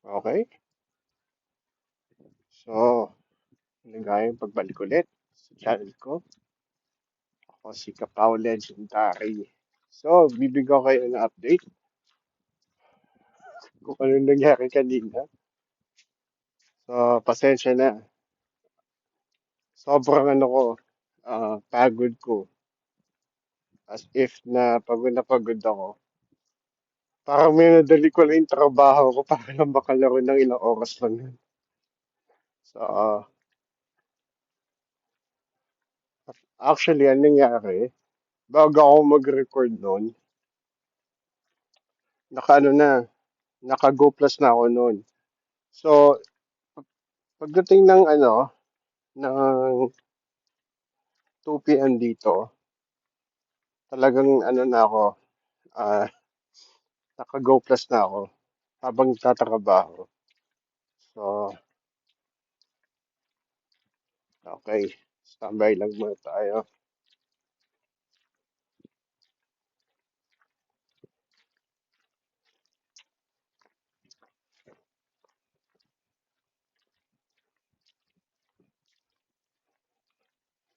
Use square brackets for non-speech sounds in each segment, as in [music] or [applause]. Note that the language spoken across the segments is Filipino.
Okay, so maligayang pagbalik ulit sa channel ko. Ako si Kapaw Legendary. So, bibigyan ko kayo ng update kung ano nangyari kanina. So, pasensya na. Sobrang ano ko, ah, pagod ko. As if na pagod na pagod ako. Parang may nadali ko lang yung trabaho ko para lang makalaro ng ilang oras lang yun. So, ah, actually, anong nangyari? Bago ako mag-record noon, naka ano na, naka Go Plus na ako noon. So, pagdating ng ano, ng 2 p.m. dito, talagang ano na ako, ah, naka Go Plus na ako habang nagtatrabaho. So, okay, standby lang muna tayo.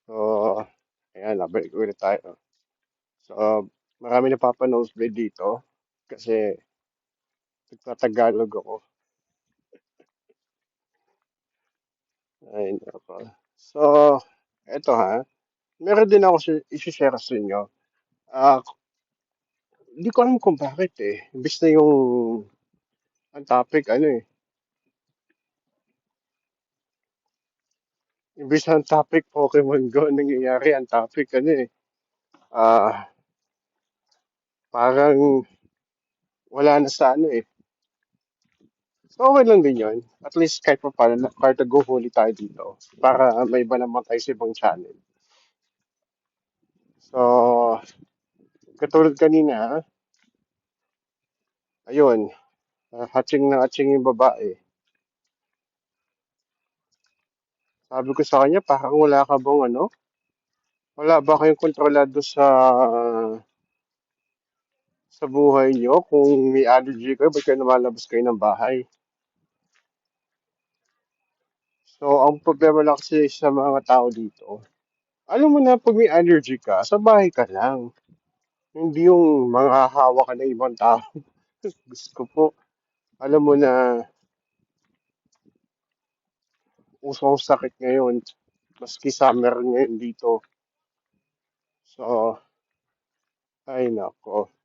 So, ayan, nabalik ulit tayo. So, marami na papanosebleed dito kasi nagtatagalog ako. Ay, nako. So, eto ha, meron din ako si- isi-share sa inyo. Ah, hindi ko alam kung bakit eh. Imbis na yung ang topic, ano eh. Imbis na ang topic Pokemon Go, ang nangyayari ang topic, ano eh. Ah, parang wala na sa ano eh. So, okay lang din yun. At least kahit pa paano, kahit go huli tayo dito. Para may iba naman tayo sa ibang channel. So, katulad kanina, ayun, uh, hatching na hatching yung babae. Sabi ko sa kanya, parang wala ka bang ano? Wala ba kayong kontrolado sa sa buhay niyo? Kung may allergy kayo, ba't kayo lumalabas kayo ng bahay? So, ang problema lang kasi sa mga tao dito, alam mo na pag may allergy ka, sa bahay ka lang. Hindi yung mga hawa ka ng ibang tao. [laughs] Gusto ko po, alam mo na uso ang sakit ngayon. Maski summer ngayon dito. So, ay nako.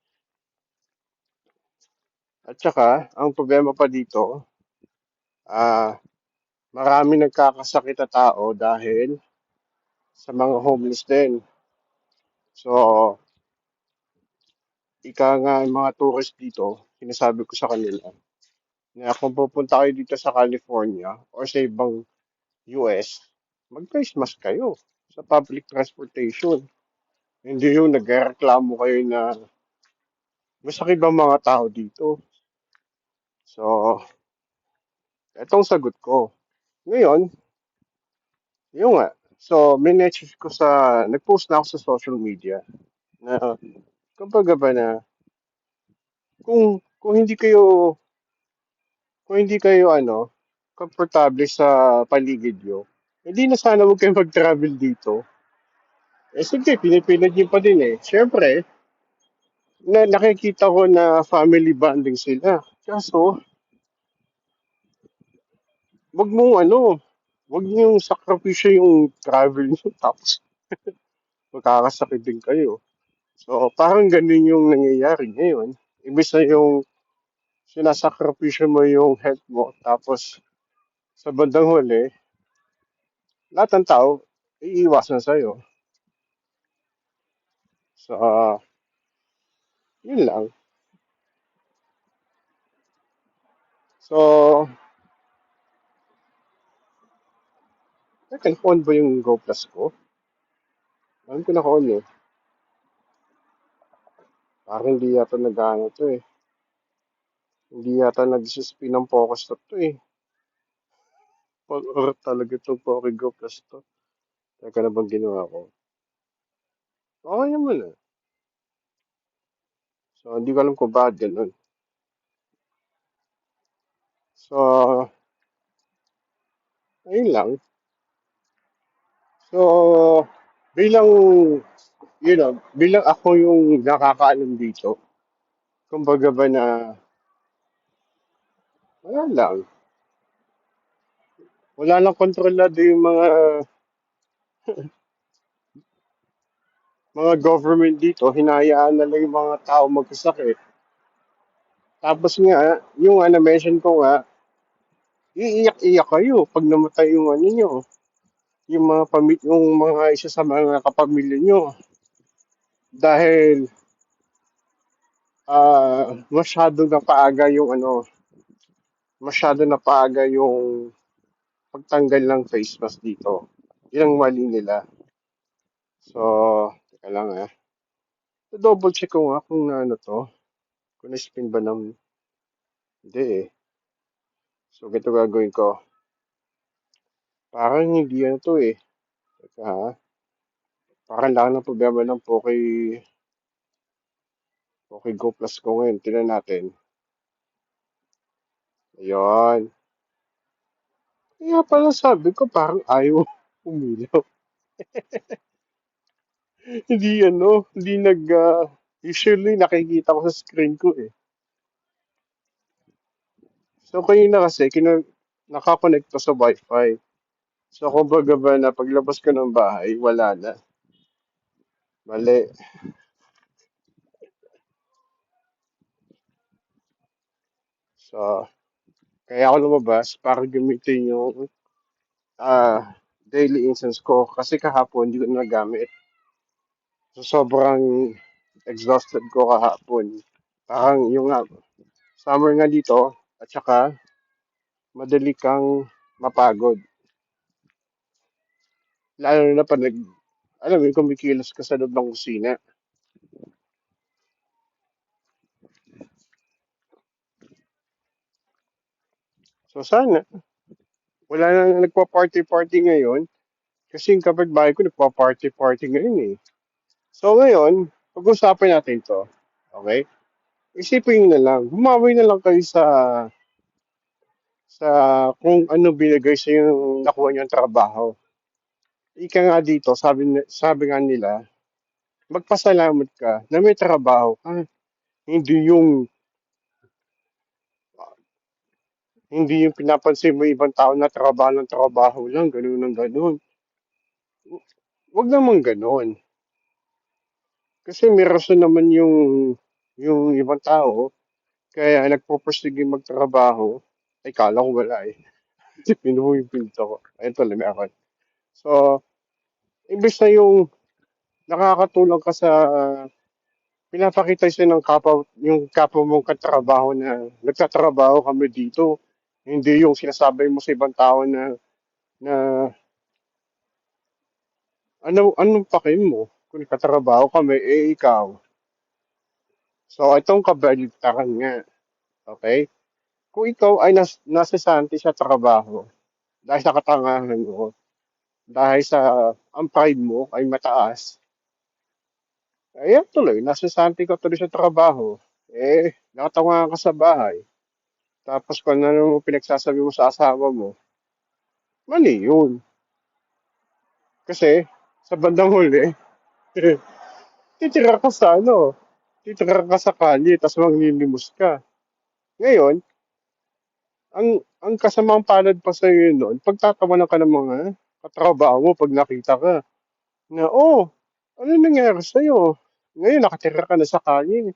At saka, ang problema pa dito, ah, marami nagkakasakit na tao dahil sa mga homeless din. So, ika nga yung mga tourist dito, sinasabi ko sa kanila, na kung pupunta kayo dito sa California or sa ibang US, mag-face mask kayo sa public transportation. Hindi yung nagreklamo kayo na masakit ba mga tao dito. So, etong sagot ko. Ngayon, yun nga. So, minessage ko sa, nag-post na ako sa social media na kumbaga ba na kung kung hindi kayo kung hindi kayo ano komportable sa paligid nyo, hindi na sana huwag kayong mag-travel dito. Eh sige, pinipilit nyo pa din eh. Siyempre, na nakikita ko na family bonding sila. Kaso, wag mong ano, wag niyo yung sakripisyo yung travel nyo [laughs] tapos magkakasakit din kayo. So, parang ganun yung nangyayari ngayon. Imbis na yung sinasakripisyo mo yung health mo tapos sa bandang huli, lahat ng tao, iiwasan sa'yo. So, ah, yun lang. So, teka, naka-on ba yung Go Plus ko? Alam ko naka-on eh. Parang hindi yata nag-ano to eh. Hindi yata nag-spin ng focus to, to eh. Or, talaga itong Poke Go Plus to. Teka na bang ginawa ko? Okay naman eh. So, hindi ko alam kung bakit ganun. So, ayun lang. So, bilang, you know, bilang ako yung nakakaalam dito, kumbaga ba na, wala lang. Wala lang kontrolado yung mga [laughs] mga government dito, hinayaan na lang yung mga tao magkasakit. Tapos nga, yung ano mention ko nga, iiyak-iyak kayo pag namatay yung ano nyo, yung mga pamit yung mga isa sa mga kapamilya nyo. Dahil ah masyado na paaga yung ano, masyado na paaga yung pagtanggal ng face mask dito. Yun ang mali nila. So, teka lang ah. Double check ko nga kung ano to. Kung na-spin ba ng... Hindi eh. So, ganito gagawin ko. Parang hindi ano to eh. Teka ha. Parang lang ng problema lang po kay... Okay, Go Plus ko ngayon. Tignan natin. Ayun. Kaya pala sabi ko parang ayaw [laughs] umilaw. [laughs] hindi ano, hindi nag... ah, usually nakikita ko sa screen ko eh. So, kanina kasi, kina, nakakonect ko sa Wi-Fi. So, kumbaga ba na paglabas ko ng bahay, wala na. Mali. So, kaya ako lumabas para gamitin yung ah daily instance ko. Kasi kahapon, hindi ko na nagamit. So, sobrang exhausted ko kahapon. Parang yung nga, summer nga dito, at saka madali kang mapagod. Lalo na pag nag, alam mo kumikilos ka sa loob ng kusina. So, sana, wala na nagpa-party-party ngayon. Kasi yung kapitbahay ko nagpa-party-party ngayon eh. So, ngayon, pag-usapan natin to. Okay? Isipin na lang, bumawi na lang kayo sa sa kung ano binigay sa yung nakuha niyong trabaho. Ika nga dito, sabi, sabi nga nila, magpasalamat ka na may trabaho ka. Hindi yung hindi yung pinapansin mo ibang tao na trabaho ng trabaho lang, ganun ng ganun. Huwag naman ganun. Kasi may rason naman yung yung ibang tao kaya nagpo-pursige magtrabaho. Ay, kala ko wala eh. [laughs] Kasi pinuho yung pinto ko. Ayun tuloy, meron. So, imbes na yung nakakatulong ka sa pinapakita siya ng kapwa, yung kapwa mong katrabaho na nagtatrabaho kami dito. Hindi yung sinasabi mo sa ibang tao na na ano anong pakin mo kung katrabaho kami eh ikaw. So itong kabaligtaran nga, okay? Kung ikaw ay nas, nasasanti sa trabaho dahil sa katangahan mo, dahil sa ang pride mo ay mataas, Ayan tuloy, nasasanti ka tuloy sa trabaho. Eh, nakatunga ka sa bahay. Tapos kung ano mo pinagsasabi mo sa asawa mo, mali yun. Kasi, sa bandang huli, [laughs] titira ka sa ano, titira ka sa kalye, tapos manglilimos ka. Ngayon, ang ang kasamang palad pa sa iyo noon, pagtatawanan ka ng mga katrabaho mo pag nakita ka, na, oh, ano nangyari sa'yo? Ngayon, nakatira ka na sa kalye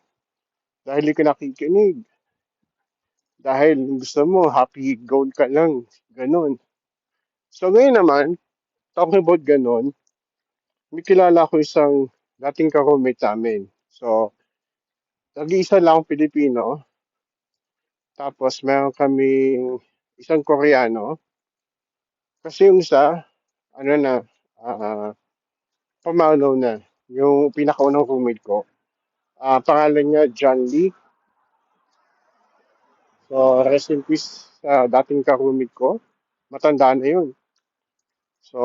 dahil di ka nakikinig. Dahil gusto mo, happy goal ka lang. Ganon. So ngayon naman, talking about ganon, may kilala ko isang dating ka-roommate namin. So, nag-iisa lang Pilipino. Tapos meron kaming isang Koreano. Kasi yung isa, ano na, ah pamanaw na. Yung pinakaunang roommate ko. Ah, pangalan niya John Lee. So, rest in peace sa dating ka-roommate ko. Matanda na yun. So,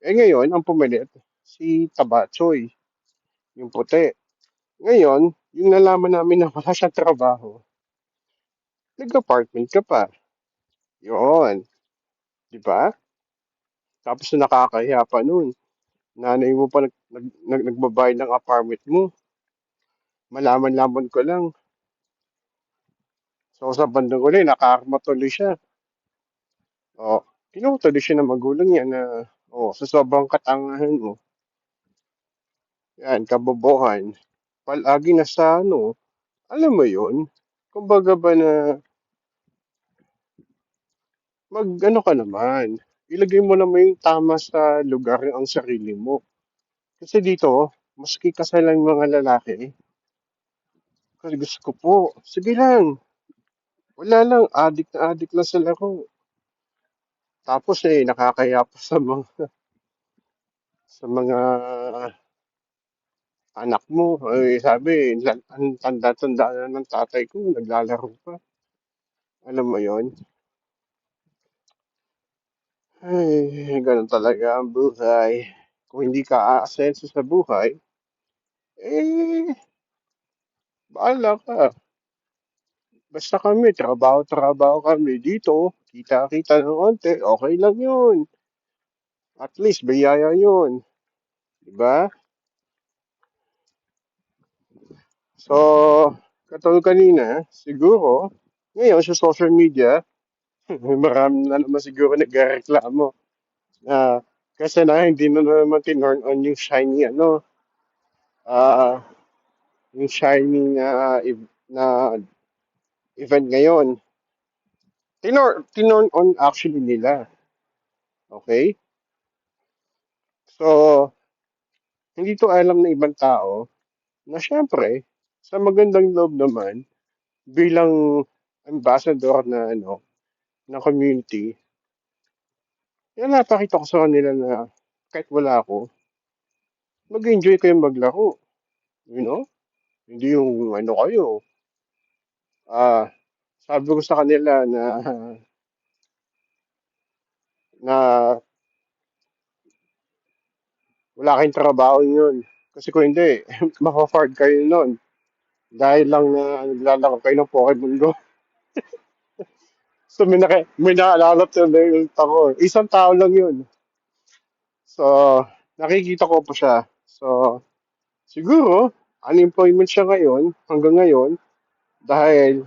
eh ngayon, ang pumilit, si Tabachoy, yung puti. Ngayon, yung nalaman namin na wala siyang trabaho, nag-apartment ka pa. Yun, di ba? Tapos nakakahiya pa nun. Nanay mo pa nag, nag, nag, nagbabayad ng apartment mo. Malaman-laman ko lang. So sa bandang uli, nakakarma tuloy siya. O, tinutuloy siya ng magulang niya na, o, sa sobrang katangahan mo, yan, kabobohan, palagi na sa ano, alam mo yun, kumbaga ba na, mag, ano ka naman, ilagay mo naman yung tama sa lugar ang sarili mo. Kasi dito, maski kasalan mga lalaki, kasi gusto ko po, sige lang, wala lang, adik na adik lang sa laro. Tapos eh, nakakaya pa sa mga, [laughs] sa mga anak mo. Eh, sabi, ang tanda-tanda na ng tatay ko, naglalaro pa. Alam mo yon Ay, ganun talaga ang buhay. Kung hindi ka aasenso sa buhay, eh, bahala ka. Basta kami, trabaho-trabaho kami dito, kita-kita ng konti, okay lang yun. At least, biyaya yun. Diba? So, katulad kanina, siguro, ngayon sa social media, [laughs] marami na naman siguro nagreklamo na kasi na hindi na naman tinurn on yung shiny ano, ah, yung shiny na, na event ngayon. Tinor, tinurn on actually nila. Okay? So, hindi to alam ng ibang tao na syempre, sa magandang loob naman, bilang ambassador na ano, ng community, yan napakita ko sa kanila na kahit wala ako, mag-enjoy kayo maglaro. You know? Hindi yung ano kayo. Ah, sabi ko sa kanila na [laughs] na wala kayong trabaho yun. Kasi kung hindi, [laughs] maka-fard kayo nun. Dahil lang na naglalaro kayo ng Pokemon Go. [laughs] So may, naka, may naalala tuloy yung ako. Isang tao lang yun. So, nakikita ko pa siya. So, siguro, unemployment siya ngayon, hanggang ngayon, dahil,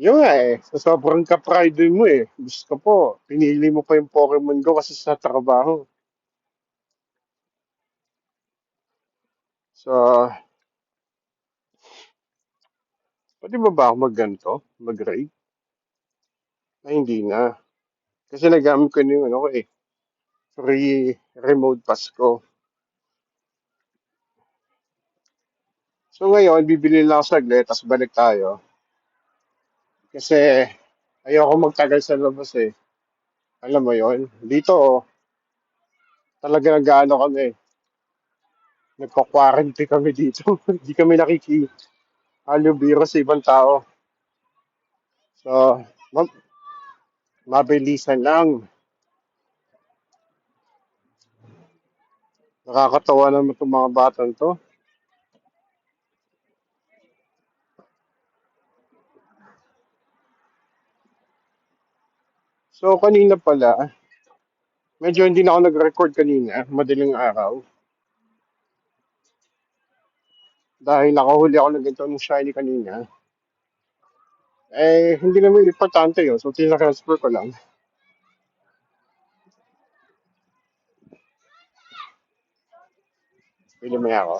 yun nga eh, sa sobrang ka-pride mo eh. Gusto ko po, pinili mo pa yung Pokemon Go kasi sa trabaho. So, pwede ba ba ako magganto? Mag-raid? Ay, hindi na. Kasi nagamit ko na yung ano ko eh, free remote pass ko. So ngayon, bibili lang ako saglit, tapos balik tayo. Kasi ayoko magtagal sa labas eh. Alam mo yon Dito, oh, talaga nag-ano kami. Nagko-quarantine kami dito. [laughs] Hindi kami nakiki biro sa ibang tao. So, ma- mabilisan lang. Nakakatawa naman itong mga batang to. So, kanina pala, medyo hindi na ako nag-record kanina, madaling araw. Dahil nakahuli ako ng ganito ng shiny kanina. Eh, hindi naman importante yun. So, tinransfer ko lang. Pili mo ako.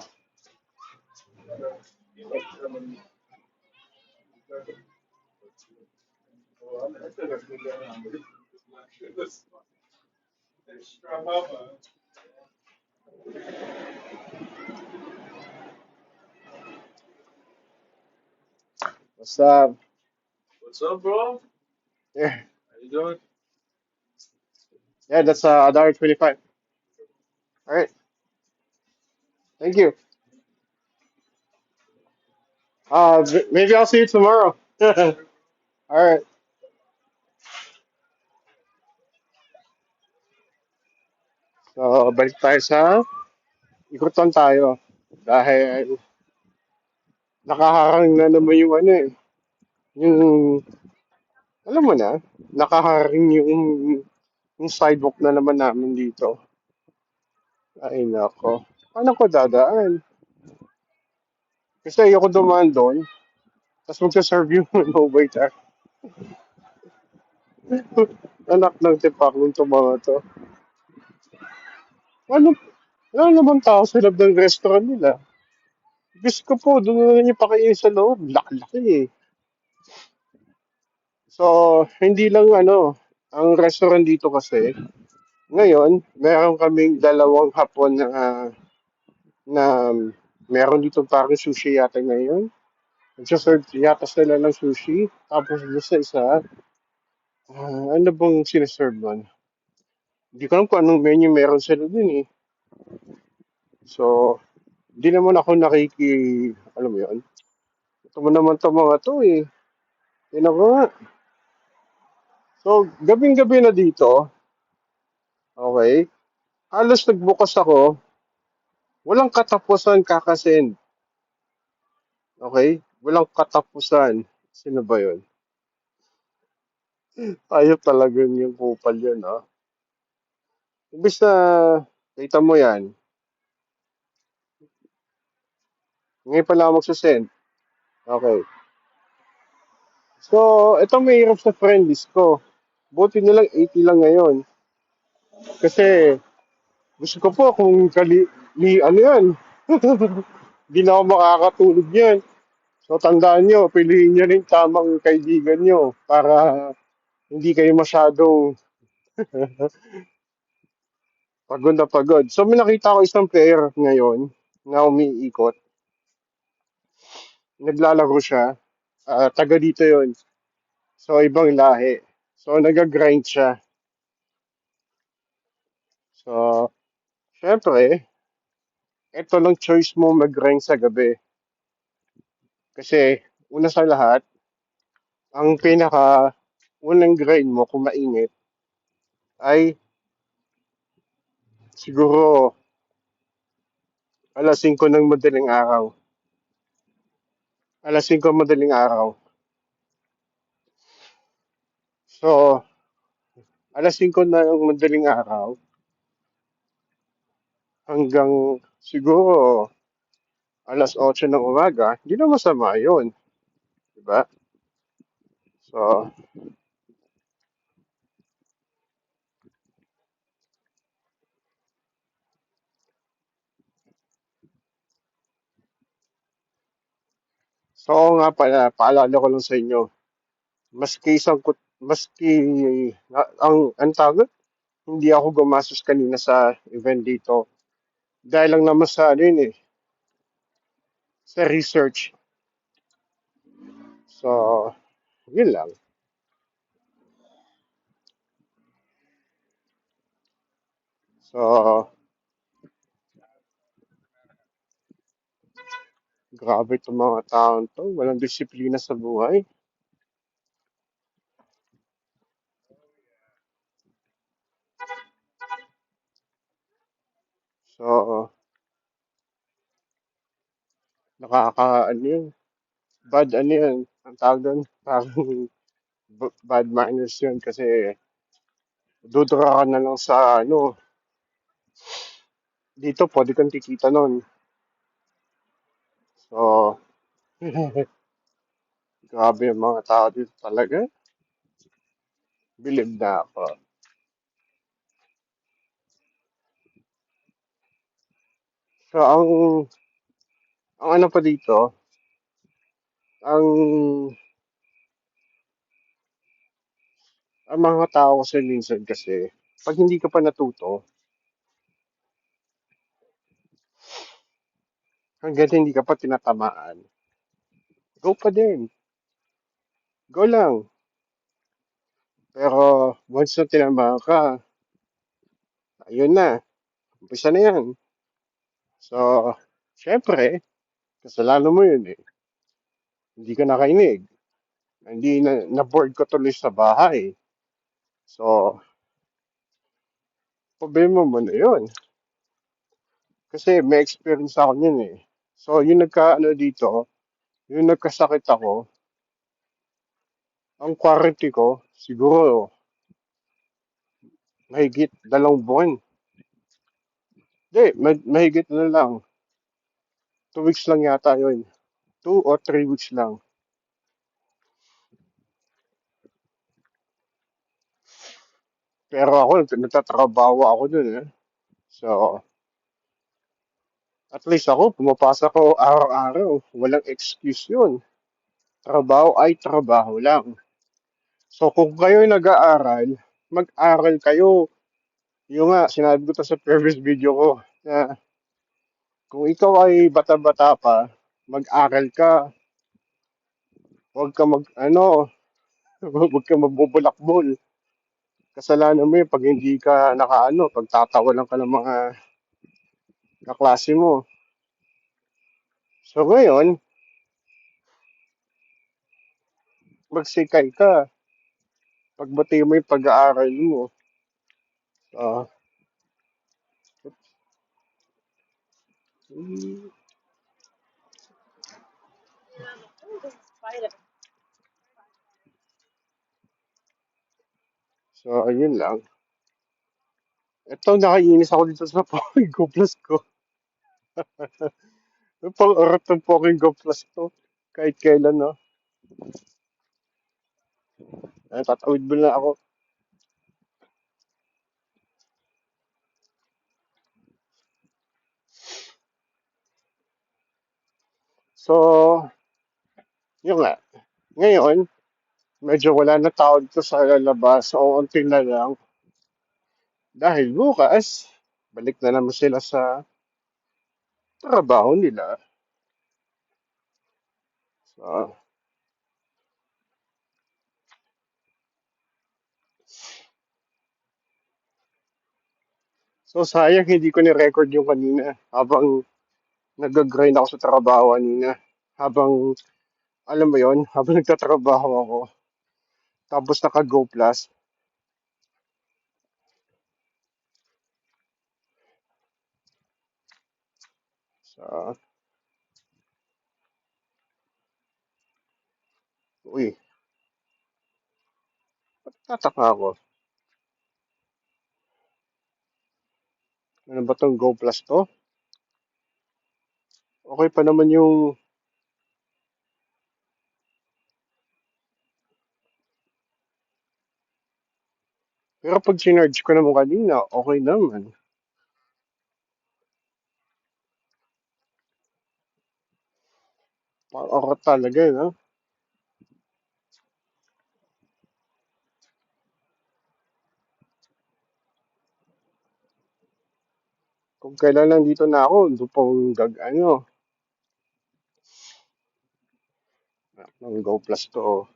What's up? What's up, bro? Yeah, How you doing? yeah that's uh, $1.25. All right. Thank you. Uh, m- maybe I'll see you tomorrow. [laughs] All right. So, balik tayo sa ikutan tayo. Dahil nakaharang na naman yung ano eh. Yung Alam mo na, nakaharing yung, yung sidewalk na naman namin dito. Ay, nako. Paano ko dadaan? Kasi ayoko dumaan doon. Tapos magsaserve yung [laughs] no waiter. Anak ng tipak ng to mga to. Ano, wala naman tao sa loob ng restaurant nila. Gusto ko po, doon na lang yung pakainin sa loob. Laki-laki eh. So, hindi lang ano, ang restaurant dito kasi, ngayon, meron kaming dalawang hapon na, na meron dito parang sushi yata ngayon. Nagsaserve yata sila ng sushi. Tapos doon sa isa, ah, ano bang sinaserve nun? Hindi ko alam kung anong menu meron sila dun eh. So, hindi naman ako nakiki, alam mo yun, mo naman to mga to eh. Yun ako nga. So, gabing-gabi na dito, okay, halos nagbukas ako, walang katapusan kakasend. Okay? Walang katapusan. Sino ba yun? [laughs] Ayop talaga yung kupal yun, ah. Imbis na, kita mo yan, ngayon pala ako magsasend. Okay. So, ito mahirap sa friend list ko. Buti na lang 80 lang ngayon. Kasi, gusto ko po kung kali, ni, ano yan, Hindi [laughs] na ako makakatulog yan. So, tandaan nyo, piliin nyo rin tamang kaibigan nyo para hindi kayo masyadong [laughs] pagod na pagod. So, may nakita ko isang player ngayon na umiikot. Naglalaro siya. Ah, taga dito yon So, ibang lahi. So, nag-grind siya. So, syempre, ito lang choice mo mag-grind sa gabi. Kasi, una sa lahat, ang pinaka unang grind mo kung mainit ay siguro alas 5 ng madaling araw. Alas 5 madaling araw. So, alas 5 na ng madaling araw hanggang siguro alas 8 ng umaga, hindi na masama yun. Diba? So, so oo nga pala, paalala ko lang sa inyo, maski isang kut, maski ang, ang tawag, hindi ako gumastos kanina sa event dito. Dahil lang naman sa ano yun eh, sa research. So, yun lang. So, grabe itong mga taon to. Walang disiplina sa buhay. So, nakaka, ano yun, bad ano yun, ang tawag doon, [laughs] parang bad manners yun kasi dudura ka na lang sa ano, dito pwede kang kikita nun. So, [laughs] grabe yung mga tao dito talaga. Believe na ako. So, ang, ang ano pa dito, ang, ang mga tao kasi minsan kasi, pag hindi ka pa natuto, hanggang hindi ka pa tinatamaan, go pa din. Go lang. Pero, once na tinamaan ka, ayun na. Umpisa na yan. So, syempre, kasalanan mo yun eh. Hindi ka nakainig. Hindi na, na-board ko tuloy sa bahay. So, problema mo na yun. Kasi may experience ako yun eh. So, yung nagka, ano dito, yung nagkasakit ako, Ang quarantine ko, siguro, mahigit dalawang buwan. Hindi, ma- mahigit na lang. Two weeks lang yata yun. Two or three weeks lang. Pero ako, nagtatrabaho ako dun eh. So, at least ako, pumapasok ako araw-araw. Walang excuse yun. Trabaho ay trabaho lang. So, kung kayo nag-aaral, mag-aral kayo. Yung nga, sinabi ko to sa previous video ko, na kung ikaw ay bata-bata pa, mag-aral ka. Huwag ka mag, ano, [laughs] huwag ka magbubulakbol. Kasalanan mo yun pag hindi ka nakaano, pag tatawalan ka ng mga kaklase mo. So ngayon, magsikay ka. Pagbati mo yung pag-aaral mo. Mm, so, ayun lang. Ito, nakainis ako dito sa [laughs] Poking Go Plus ko. Yung pang-orat ng Poking Go Plus to. Kahit kailan, no? Ay, tatawid mo na ako. So, yun nga. Ngayon, medyo wala na tao dito sa lalabas. So, unti na lang. Dahil bukas, balik na naman sila sa trabaho nila. So, so sayang hindi ko ni-record yung kanina habang nag-grind ako sa trabaho kanina. Habang, alam mo yon habang nagtatrabaho ako. Tapos naka-Go Plus. So, uy, ba't tataka ako? Ano ba tong Go Plus to? Okay pa naman yung Pero pag sinarge ko naman kanina, okay naman. Parang talaga, no? Kung kailan lang dito na ako, doon pang gag, ano, ng Go Plus to.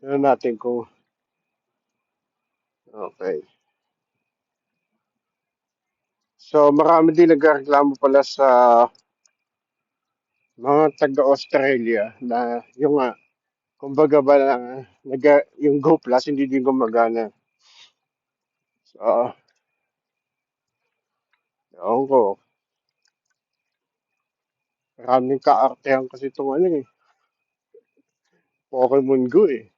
Tignan natin kung, okay. So, marami din nagreklamo pala sa mga taga-Australia na yung nga, kumbaga ba na, nag, yung Go Plus hindi din gumagana. So, ewan ko. Maraming kaartehan kasi itong ano eh, Pokemon Go eh.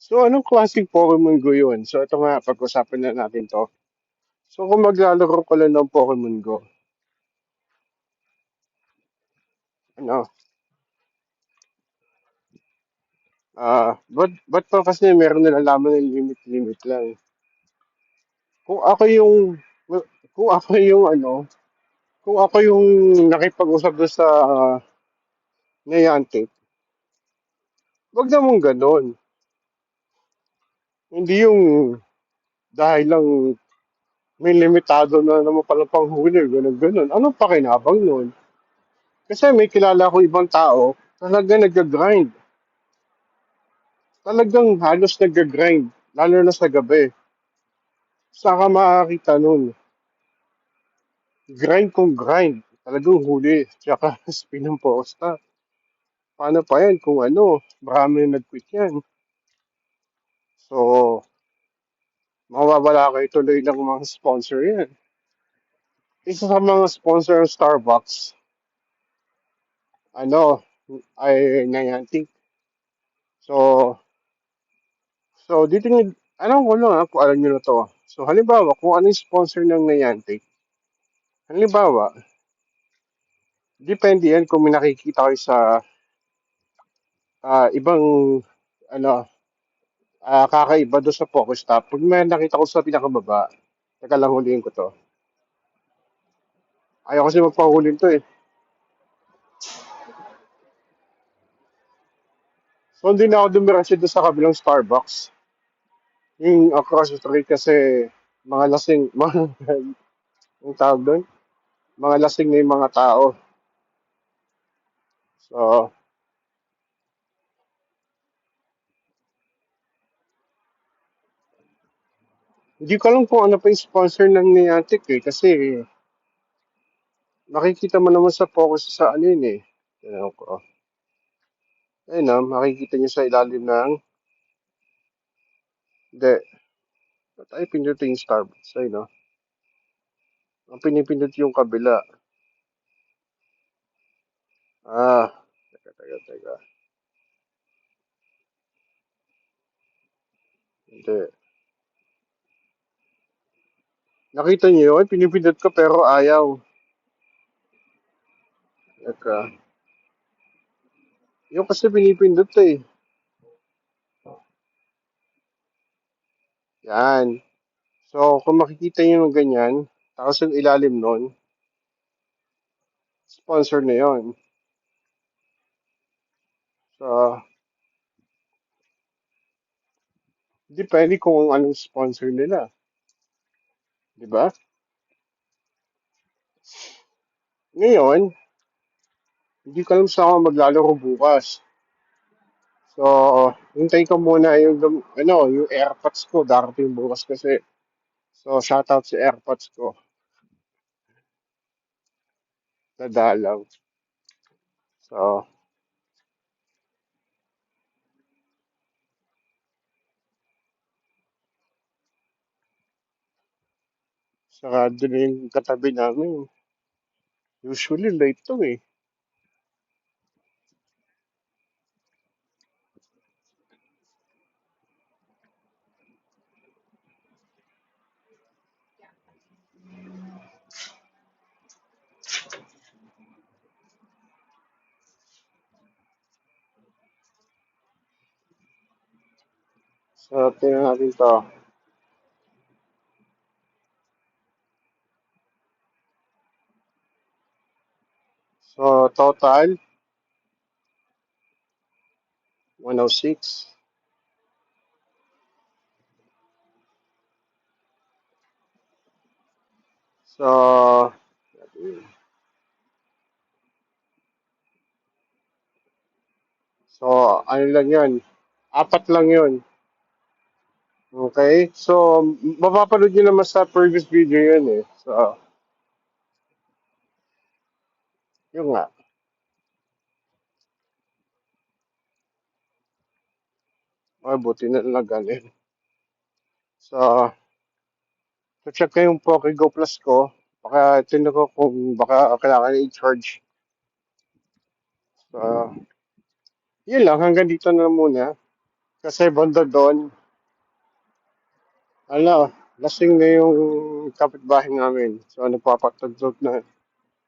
So, anong klaseng Pokemon Go yun? So, ito nga, pag-usapan na natin to. So, kung maglalaro ka lang ng Pokemon Go, ano, ah, ba't, ba't pa kasi meron nilalaman ng limit-limit lang? Kung ako yung, kung ako yung ano, kung ako yung nakipag-usap doon sa Niantic, wag naman ganon. Hindi yung dahil lang may limitado na naman pala panghuli, ganun ganun. Anong pakinabang nun? Kasi may kilala ko ibang tao, talaga nag-grind. Talagang halos nag-grind, lalo na sa gabi. Saan ka makakita nun? Grind kung grind. Talagang huli. Tsaka [laughs] spin ng posta. Paano pa yan kung ano, marami na nag-quit yan. So, mawawala kayo tuloy ng mga sponsor yan. Isa sa mga sponsor ng Starbucks, ano, ay Niantic. So, so dito nyo, alam ko lang ha, kung alam nyo na to. So, halimbawa, kung ano yung sponsor ng Niantic, halimbawa, depende yan kung may nakikita kayo sa ah, ibang, ano, ah, kakaiba doon sa Pokestop. Pag may nakita ko sa pinakababa, teka lang huliin ko to. Ayaw kasi magpahulin to eh. So, hindi na ako dumiretso doon sa kabilang Starbucks. Yung across the street kasi mga lasing, [laughs] mga, ang tawag doon, mga lasing na yung mga tao. So, hindi ko alam kung ano pa yung sponsor ng Niantic eh. Kasi makikita mo naman sa focus sa ano yun eh. Tignan ko. Ayun na, makikita nyo sa ilalim ng, hindi, ba't ay pindutin yung Starbucks? Ayun no. Ang pinipindot yung kabila. Ah, teka, teka, teka. Hindi. Nakita niyo yun? Pinipindot ko pero ayaw. Teka. Yung kasi pinipindot eh. Yan. So, kung makikita niyo ng ganyan, tapos yung ilalim nun, sponsor na yon. So, depende kung anong sponsor nila. Di ba? Ngayon, hindi ko alam saan ako maglalaro bukas. So, hintay ko muna yung, ano, yung AirPods ko. Darating bukas kasi. So, shoutout sa AirPods ko. Nadalaw. So, sarado na yung katabi namin. Usually, late to eh. So, total, 106. So, so, ano lang yun? Apat lang yun. Okay? So, mapapanood nyo naman sa previous video yun eh. So, yun nga. Ay, buti na lang ganin. So, so check ko yung Pokégo Plus ko. Baka tinan ko kung baka kailangan i-charge. So, yun lang. Hanggang dito na muna. Kasi banda doon, ano, lasing na yung kapitbahay namin. So, nagpapatagtog na.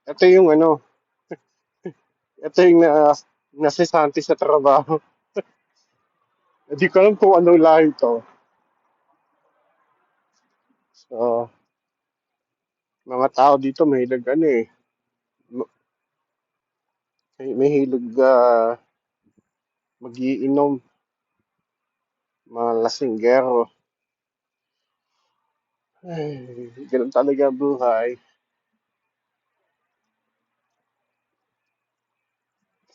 Ito yung ano, [laughs] ito yung na, nasisanti sa trabaho. [laughs] Hindi ko alam kung anong lahi to. So, mga tao dito mahilig ano eh. ma- May, mahilig uh, magiinom. Mga lasinggero. Ay, ganun talaga ang buhay.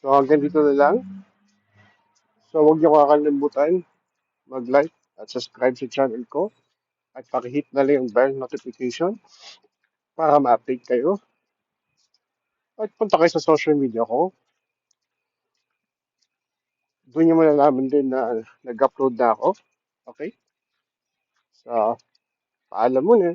So, hanggang dito na lang. So, huwag niyo kakalimutan mag-like at subscribe sa channel ko. At pakihit na lang yung bell notification para ma-update kayo. At punta kayo sa social media ko. Doon niyo malalaman din na nag-upload na ako. Okay? So, paalam muna.